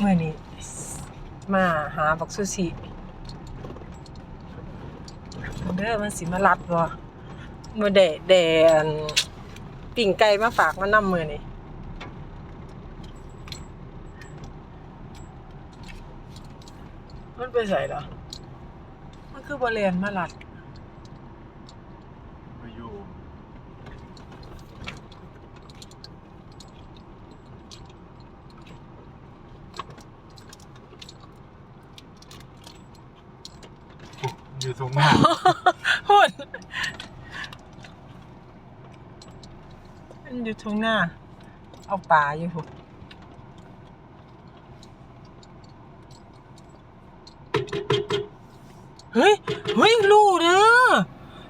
เมื่อนี้ มาหาบักซูชิเด้อมันสิมาลัดบ่มื่อเดะเดนปิ่งไก่มาฝากมันนำมือนี้มันไปใส่เหรอ มันคือบ่เรียนมาลัด มาอยู่ อยู่ตรงหน้าหุ่นมันอยู่ตรงหน้า เอาปลาอยู่พุ่นเฮ้ย เฮ้ย ลูกเด้อ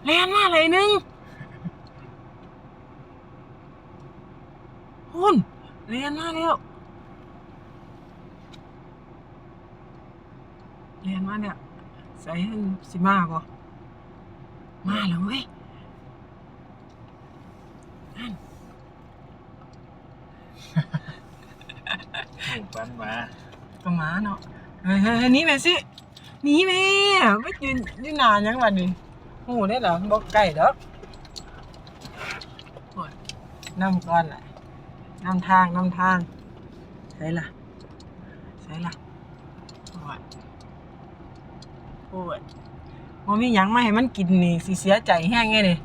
แลนมาอะไรนึงหุ่นแลนมาแล้วแลนมาเนี่ย ใส่ให้สิมาบ่มาแล้วเว้ยหมู่บ้านมาก็มาเนาะเฮ้ยเฮ้ยเฮ้ยหนี่แม่สิหนีแม่ไม่ยืนยืนนานยังวันนี้หูได้เหรอบอกไก่ดอกโอ้ยน้ำก้อนแหละน้ำทางน้ำทางใช่ล่ะใช่ล่ะโอ้ย โอ้ยมันมีหยังมาให้มันกินนี่สิเสียใจแห้งไงนี่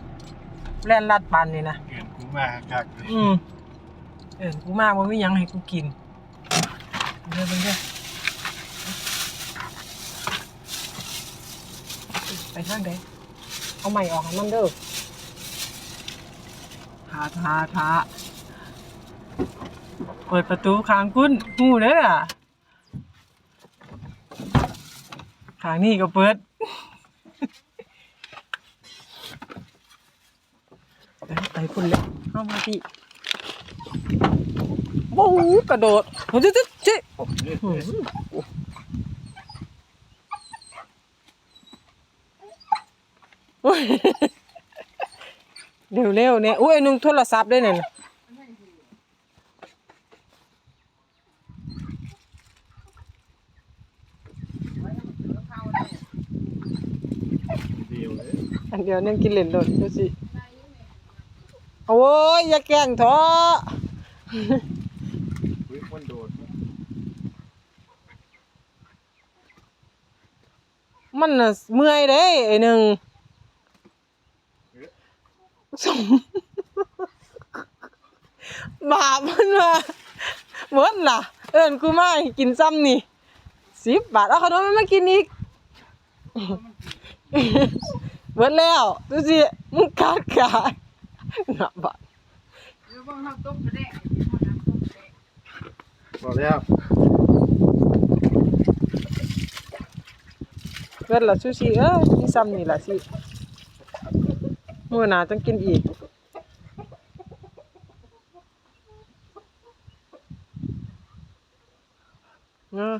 แล่นลัดปันนี่นะ เกินกูมาคักเลยอืมเออกูมาบ่มีหยังให้กูกินเดี๋ยวเดี๋ยวไปทางใดเอาใหม่ออกให้มันเด้อทาทาทาเปิดประตูข้างคุณหูเด้อ ข้างนี้ก็เปิดไปพุ่นเลยเข้ามาพี่โอ้โหกระโดดโอ้ยเจ๊เจ๊โอ้ยเร็วเร็วๆเนี่ยอุ้ยนุ่งโทรศัพท์ด้วยเนี่ย เดียวเลยอันเดียวนั่งกินเหรียญโดดดูสิโอ้ยอย่าแกล้งท้อมันโดดมันน่ะเมื่อยเด้ไอ้หนึ่งสมบาปมันว่าหมดล่ะ เอิ้นกูมาให้กินซ้ำนี่สิบบาทเอาขนมมันมากินอีก หมดแล้วดูสิมึงขาดขาดหนับบาทบอกแล้วเกิดละซูชิเอ้ยมีซ้ำนี่ล่ะสิมื้อหน้าต้องกินอีกเนาะ